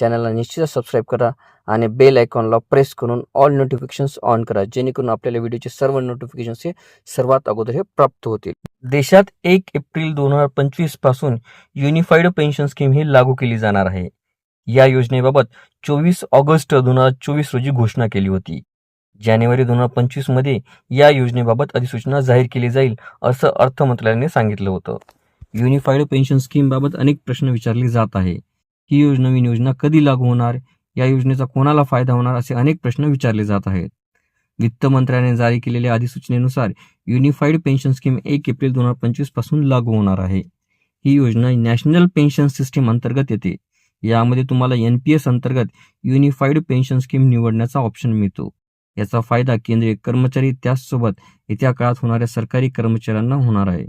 चॅनलला निश्चितच सबस्क्राईब करा आणि बेल आयकॉनला प्रेस करून ऑल नोटिफिकेशन्स ऑन करा जेणेकरून आपल्याला व्हिडिओचे सर्व नोटिफिकेशन्स हे सर्वात अगोदर हे प्राप्त होतील. देशात एक एप्रिल दोन हजार पंचवीसपासून युनिफाईड पेन्शन स्कीम ही लागू केली जाणार आहे. या योजनेबाबत चोवीस ऑगस्ट दोन हजार चोवीस रोजी घोषणा केली होती. जानेवारी दोन हजार पंचवीसमध्ये या योजनेबाबत अधिसूचना जाहीर केली जाईल असं अर्थ मंत्रालयाने सांगितलं होतं. युनिफाईड पेन्शन स्कीमबाबत अनेक प्रश्न विचारले जात आहे. ही योजना नवीन योजना कधी लागू होणार? या योजनेचा कोणाला फायदा होणार? असे अनेक प्रश्न विचारले जात आहेत. वित्त मंत्र्याने जारी केलेल्या अधिसूचनेनुसार युनिफाईड पेन्शन स्कीम एक एप्रिल दोन हजार पंचवीसपासून लागू होणार आहे. ही योजना नॅशनल पेन्शन सिस्टीम अंतर्गत येते. यामध्ये तुम्हाला एन पी एस अंतर्गत युनिफाईड पेन्शन स्कीम निवडण्याचा ऑप्शन मिळतो. याचा फायदा केंद्रीय कर्मचारी त्याचसोबत येत्या काळात होणाऱ्या सरकारी कर्मचाऱ्यांना होणार आहे.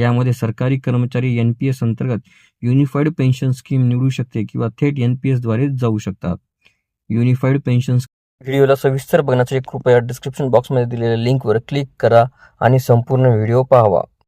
यामध्ये सरकारी कर्मचारी एन पी एस अंतर्गत युनिफाईड पेन्शन स्कीम निवडू शकते किंवा थेट एन पी एसद्वारे जाऊ शकतात. युनिफाईड पेन्शन व्हिडिओला सविस्तर बघण्यासाठी कृपया डिस्क्रिप्शन बॉक्समध्ये दिलेल्या लिंकवर क्लिक करा आणि संपूर्ण व्हिडिओ पाहावा.